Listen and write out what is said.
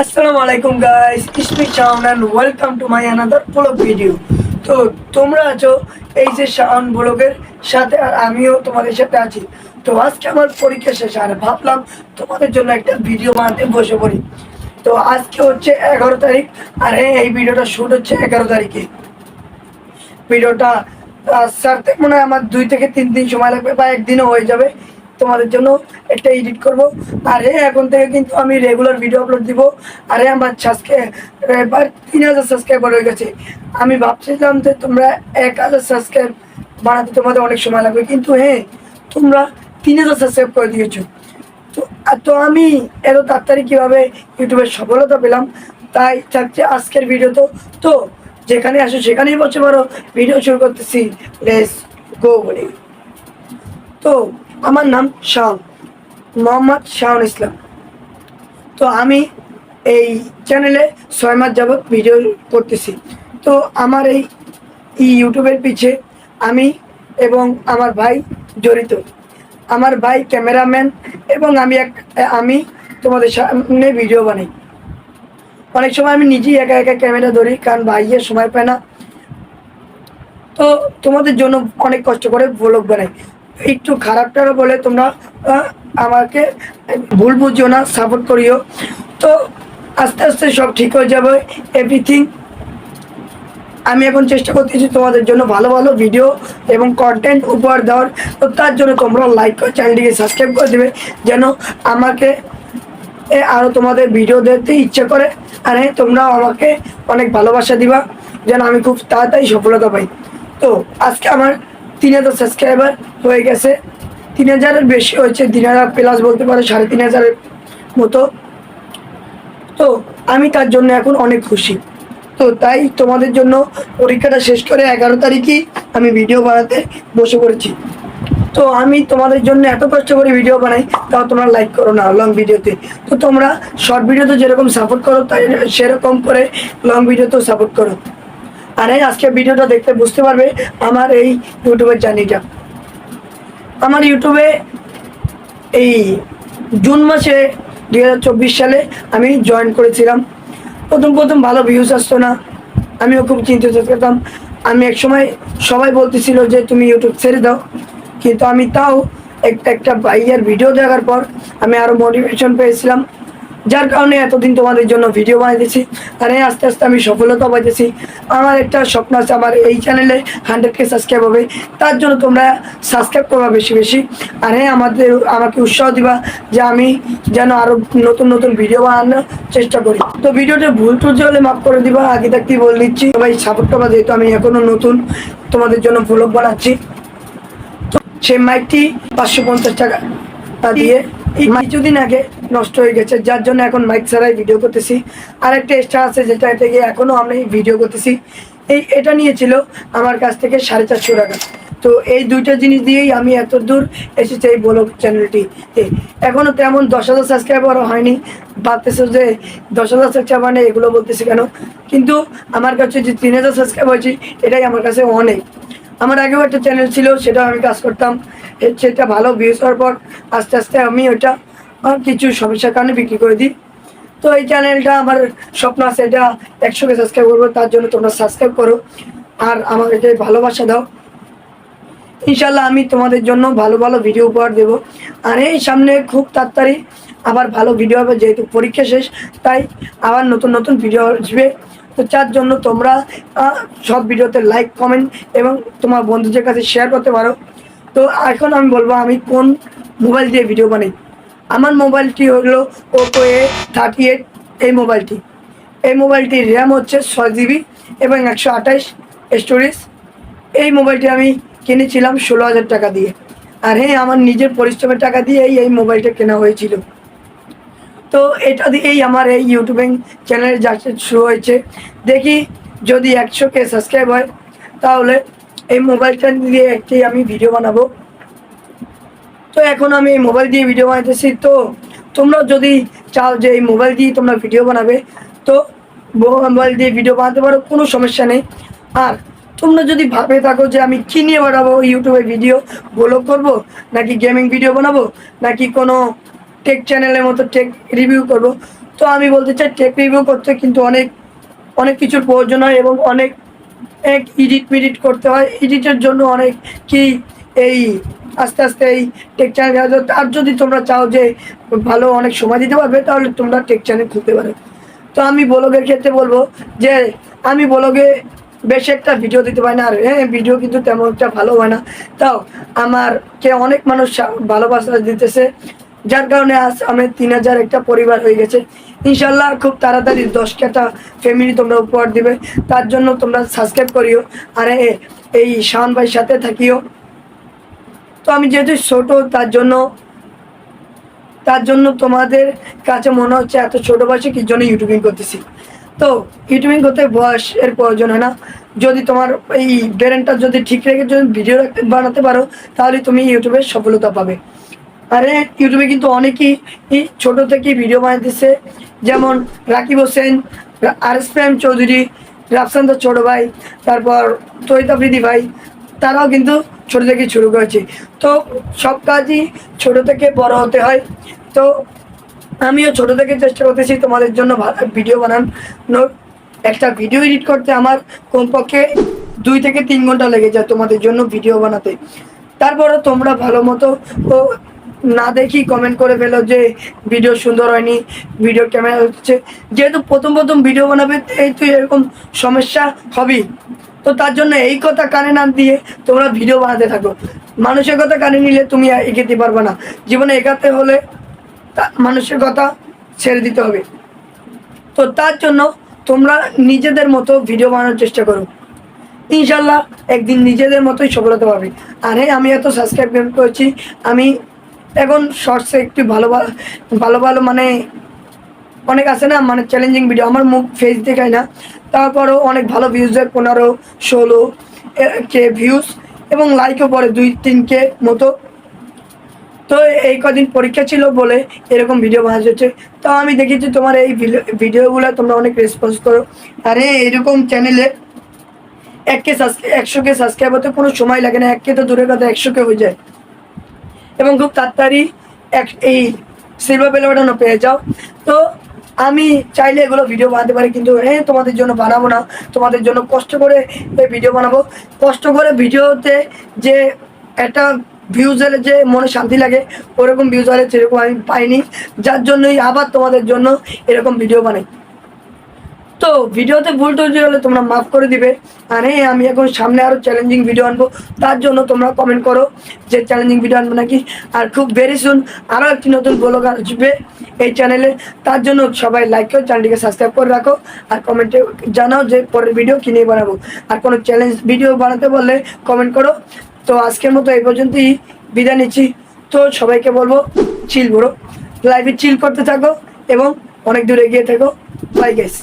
আসসালামু আলাইকুম guys it's me Shawon and welcome to my another blog video তো তোমরা আছো এই যে শাওন ব্লগের সাথে আর আমিও তোমাদের সাথে আছি। তো আজকে আমার পরীক্ষা শেষ আর ভাবলাম তোমাদের জন্য একটা ভিডিও বানাতে বসে পড়ি। তো আজকে হচ্ছে এগারো তারিখ, আর হ্যাঁ এই ভিডিওটা শুট হচ্ছে এগারো তারিখে। ভিডিওটা ছাড়তে মনে হয় আমার দুই থেকে তিন দিন সময় লাগবে বা একদিনও হয়ে যাবে। তোমাদের জন্য একটা এডিট করব। আর, এখন থেকে কিন্তু আমি রেগুলার ভিডিও আপলোড দিব। আর হ্যাঁ আমার সাবস্ক্রাইবার তিন হাজার সাবস্ক্রাইবার হয়ে গেছে। আমি ভাবছিলাম যে তোমরা এক হাজার সাবস্ক্রাইব বানাতে তোমাদের অনেক সময় লাগবে। কিন্তু হ্যাঁ তোমরা তিন হাজার সাবস্ক্রাইব করে দিয়েছ। তো তো আমি এত তাড়াতাড়ি কীভাবে ইউটিউবের সফলতা পেলাম, তাই থাকছে আজকের ভিডিও তো। তো, যেখানে আসো, সেখানেই বলতে পারো ভিডিও শুরু করতেছি। লেস গো বলে। তো আমার নাম শাওন, মোহাম্মদ শাওন ইসলাম। তো আমি এই চ্যানেলে ছয় মাস যাবৎ ভিডিও করতেছি। তো আমার এই ইউটিউবের পিছে আমি এবং আমার ভাই জড়িত। আমার ভাই ক্যামেরাম্যান এবং আমি এক, আমি তোমাদের সামনে ভিডিও বানাই। অনেক সময় আমি নিজেই একা একা ক্যামেরা ধরি, কারণ ভাইয়ের সময় পায় না। তো তোমাদের জন্য অনেক কষ্ট করে ব্লগ বানাই। একটু খারাপটা বলে তোমরা আমাকে ভুল বুঝিও না সাপোর্ট করিও। তো আস্তে আস্তে সব ঠিক হয়ে যাবে এভরিথিং আমি এখন চেষ্টা করতেছি তোমাদের জন্য ভালো ভালো ভিডিও এবং কন্টেন্ট উপহার দেওয়ার। তো তার জন্য তোমরা লাইক করে চ্যানেলটিকে সাবস্ক্রাইব করে দেবে, যেন আমাকে আরও তোমাদের ভিডিও দেখতে ইচ্ছে করে। আর হ্যাঁ তোমরাও আমাকে অনেক ভালোবাসা দিবা, যেন আমি খুব তাড়াতাড়ি সফলতা পাই। তো আজকে আমার তিন হাজার সাবস্ক্রাইবার হয়ে গেছে। তিন হাজারের বেশি হয়েছে, তিন হাজার প্লাস বলতে পারো, সাড়ে তিন হাজারের মতো। তো আমি তার জন্য এখন অনেক খুশি। তো তাই তোমাদের জন্য পরীক্ষাটা শেষ করে এগারো তারিখই আমি ভিডিও বানাতে বসে পড়েছি। তো আমি তোমাদের জন্য এত কষ্ট করে ভিডিও বানাই, তাও তোমরা লাইক করো না লং ভিডিওতে তো। তোমরা শর্ট ভিডিওতে যেরকম সাপোর্ট করো, তাই সেরকম করে লং ভিডিওতেও সাপোর্ট করো। আর আজকে ভিডিওটা দেখতে বুঝতে পারবে আমার এই ইউটিউবের জার্নিটা আমার ইউটিউবে এই জুন মাসে দুই হাজার চব্বিশ সালে আমি জয়েন করেছিলাম। প্রথম প্রথম ভালো ভিউজ আসতো না। আমিও খুব চিন্তিত থাকতাম। আমি এক সময় সবাই বলতেছিল যে, তুমি ইউটিউব ছেড়ে দাও। কিন্তু আমি তাও একটা একটা ভাইয়ের ভিডিও দেখার পর আমি আরও মোটিভেশন পেয়েছিলাম। যার কারণে এতদিন তোমাদের জন্য ভিডিও বানাইতেছি। আর এই আস্তে আস্তে আমি সফলতা পাইতেছি। আমার একটা স্বপ্ন আছে, আমার এই চ্যানেলে হান্ড্রেড কে সাবস্ক্রাইব হবে। তার জন্য তোমরা সাবস্ক্রাইব করবা বেশি বেশি। আর হ্যাঁ আমাদের, আমাকে উৎসাহ দিবা যে আমি যেন আরও নতুন নতুন ভিডিও বানানোর চেষ্টা করি। তো ভিডিওতে ভুল টুল হলে মাফ করে দিবা। আগে থাকতেই বলে দিচ্ছি, সবাই সাপোর্ট করবা, যেহেতু আমি এখনও নতুন। তোমাদের জন্য ব্লগ বানাচ্ছি। সেই মাইকটি পাঁচশো পঞ্চাশ টাকা দিয়ে এই কিছুদিন আগে নষ্ট হয়ে গেছে, যার জন্য এখন মাইক ছাড়াই ভিডিও করতেছি। আর একটা এক্সট্রা আছে যেটা থেকে এখনও আমি ভিডিও করতেছি। এই, এটা নিয়েছিল আমার কাছ থেকে সাড়ে চারশো টাকা। তো এই দুইটা জিনিস দিয়েই আমি এত দূর এসেছি এই ব্লগ চ্যানেলটিতে এখনও তেমন দশ হাজার সাবস্ক্রাইবারও হয়নি। ভাবতেছো যে দশ হাজার সাবস্ক্রাইবার নেই, এগুলো বলতেছি কেন? কিন্তু আমার কাছে যে তিন হাজার সাবস্ক্রাইব হয়েছে, এটাই আমার কাছে অনেক। আমার আগেও একটা চ্যানেল ছিল, সেটাও আমি কাজ করতাম। সেটা ভালো ভিউজ হওয়ার পর আস্তে আস্তে আমি ওটা কিছু সমস্যার কারণে বিক্রি করে দিই। তো এই চ্যানেলটা আমার স্বপ্ন আছে এটা একশোকে সাবস্ক্রাইব করব, তার জন্য তোমরা সাবস্ক্রাইব করো। আর আমাকে যে ভালোবাসা দাও। ইনশাল্লাহ আমি তোমাদের জন্য ভালো ভালো ভিডিও উপহার দেবো। আর এই সামনে খুব তাড়াতাড়ি আবার ভালো ভিডিও হবে, যেহেতু পরীক্ষা শেষ, তাই আবার নতুন নতুন ভিডিও আসবে। তো যার জন্য তোমরা সব ভিডিওতে লাইক কমেন্ট এবং তোমার বন্ধুদের কাছে শেয়ার করতে পারো। তো এখন আমি বলব, আমি কোন মোবাইল দিয়ে ভিডিও বানাই? আমার মোবাইলটি হলো ওপো এ থার্টি এইট এই মোবাইলটি এই মোবাইলটির র্যাম হচ্ছে ছয় জিবি এবং একশো আঠাশ স্টোরেজ এই মোবাইলটি আমি কিনেছিলাম ষোলো হাজার টাকা দিয়ে। আর হ্যাঁ আমার নিজের পরিশ্রমের টাকা দিয়েই এই মোবাইলটা কেনা হয়েছিল। তো এটা দিয়েই আমার এই ইউটিউবিং চ্যানেলের যাত্রা শুরু হয়েছে। দেখি যদি একশো কে সাবস্ক্রাইব হয়, তাহলে এই মোবাইলটা দিয়ে একটি আমি ভিডিও বানাবো। তো এখন আমি এই মোবাইল দিয়ে ভিডিও বানাইতেছি। তো তোমরা যদি চাও যে এই মোবাইল দিয়ে তোমরা ভিডিও বানাবে, তো মোবাইল দিয়ে ভিডিও বানাতে পারো, কোনো সমস্যা নেই। আর তোমরা যদি ভাবে থাকো যে আমি কী নিয়ে বানাবো ইউটিউবে ভিডিও ব্লগ করব, নাকি গেমিং ভিডিও বানাবো, নাকি কোনো টেক চ্যানেলের মতো টেক রিভিউ করব, তো আমি বলতে চাই টেক রিভিউ করতে কিন্তু অনেক অনেক কিছুর প্রয়োজন হয় এবং অনেক এক এডিট মিডিট করতে হয়। এডিটের জন্য অনেক কি এই আস্তে আস্তে এই টেক চ্যানেল আর যদি তোমরা চাও যে ভালো অনেক সময় দিতে পারবে, তাহলে তোমরা টেক চ্যানেল খুলতে পারো। তো আমি ব্লগের ক্ষেত্রে বলব যে আমি ব্লগে বেশ একটা ভিডিও দিতে পারি না। আর হ্যাঁ ভিডিও কিন্তু তেমন একটা ভালো হয় না। তাও আমারকে অনেক মানুষ ভালোবাসা দিতেছে। যার কারণে আজ আমি তিন হাজার একটা পরিবার হয়ে গেছে। ইনশাল্লাহ খুব তাড়াতাড়ি দশ কাটা ফ্যামিলি তোমরা উপহার দিবে। তার জন্য তোমরা সাবস্ক্রাইব করিও। আর এই শাওন ভাইয়ের সাথে থাকিও। তো আমি যেহেতু ছোট, তার জন্য তার জন্য তোমাদের কাছে মনে হচ্ছে এত ছোট বয়সে কি জন্য ইউটিউবিং করতেছি? তো ইউটিউবিং করতে বয়সের প্রয়োজন হয় না। যদি তোমার এই ব্রেনটা যদি ঠিক রেখে যদি ভিডিও বানাতে পারো, তাহলে তুমি ইউটিউবে সফলতা পাবে। আরে, ইউটিউবে কিন্তু অনেকেই ছোট থেকে ভিডিও বানাইতেছে। যেমন রাকিব হোসেন আর এস প্রেম চৌধুরী রাফসান্ত ছোট ভাই, তারপর তৈতাফ্রিদি ভাই, তারাও কিন্তু ছোট থেকে শুরু করেছে। তো সব কাজই ছোট থেকে বড় হতে হয়। তো আমিও ছোট থেকে চেষ্টা করতেছি তোমাদের জন্য ভিডিও বানানোর একটা ভিডিও এডিট করতে আমার কমপক্ষে দুই থেকে তিন ঘণ্টা লেগে যায় তোমাদের জন্য ভিডিও বানাতে। তারপরে তোমরা ভালো মতো না দেখি কমেন্ট করে ফেলো যে ভিডিও সুন্দর হয়নি ভিডিও ক্যামেরা হচ্ছে। যেহেতু প্রথম প্রথম ভিডিও বানাবে এই তো এরকম সমস্যা হবেই। তো তার জন্য এই কথা কানে না দিয়ে তোমরা ভিডিও বানাতে থাকো। মানুষের কথা কানে নিলে তুমি এগোতে পারবে না। জীবনে এগাতে হলে মানুষের কথা ছেড়ে দিতে হবে। তো তার জন্য তোমরা নিজেদের মতো ভিডিও বানানোর চেষ্টা করো। ইনশাল্লাহ একদিন নিজেদের মতোই সফলতা পাবে। আর হ্যাঁ আমি এত সাবস্ক্রাইব করেছি, আমি এখন শর্টসে একটু ভালো ভালো ভালো ভালো মানে অনেক আছে না মানে চ্যালেঞ্জিং ভিডিও আমার মুখ ফেস দেখায় না। তারপরও অনেক ভালো ভিউজ দেয় পনেরো, ষোলো কে ভিউজ এবং লাইকও পড়ে দুই, তিন কে মতো। তো এই কদিন পরীক্ষা ছিল বলে এরকম ভিডিও বানানো হচ্ছে। তো আমি দেখেছি তোমার এই ভিডিওগুলো তোমরা অনেক রেসপন্স করো। আরে এরকম চ্যানেলে এক কে একশো কে সাবস্ক্রাইব হতে কোনো সময় লাগে না। এক কে তো দূরের কথা, একশো কে হয়ে যায়। এবং খুব তাড়াতাড়ি এক এই সিলভার বেল বাটনও পেয়ে যাও। তো আমি চাইলে এগুলো ভিডিও বানাতে পারি, কিন্তু হ্যাঁ তোমাদের জন্য বানাবো না। তোমাদের জন্য কষ্ট করে এই ভিডিও বানাবো। কষ্ট করে ভিডিওতে যে একটা ভিউজ এলে যে মনে শান্তি লাগে, ওরকম ভিউজ এলে সেরকম আমি পাইনি। যার জন্যই আবার তোমাদের জন্য এরকম ভিডিও বানাই। তো ভিডিওতে ভুল টুল হলে তোমরা মাফ করে দিবে। আর হ্যাঁ আমি এখন সামনে আরও চ্যালেঞ্জিং ভিডিও আনব। তার জন্য তোমরা কমেন্ট করো যে চ্যালেঞ্জিং ভিডিও আনব নাকি। আর খুব ভেরি সুন আরও একটি নতুন ব্লগ আসবে এই চ্যানেলে তার জন্য সবাই লাইক করো চ্যানেলটিকে সাবস্ক্রাইব করে রাখো। আর কমেন্টে জানাও যে পরের ভিডিও কী নিয়ে বানাবো। আর কোনো চ্যালেঞ্জ ভিডিও বানাতে বললে কমেন্ট করো। তো আজকের মতো এই পর্যন্তই বিদায় নিচ্ছি। তো সবাইকে বলব চিল বড়ো লাইভে চিল করতে থাকো এবং অনেক দূরে গিয়ে থাকো। By guess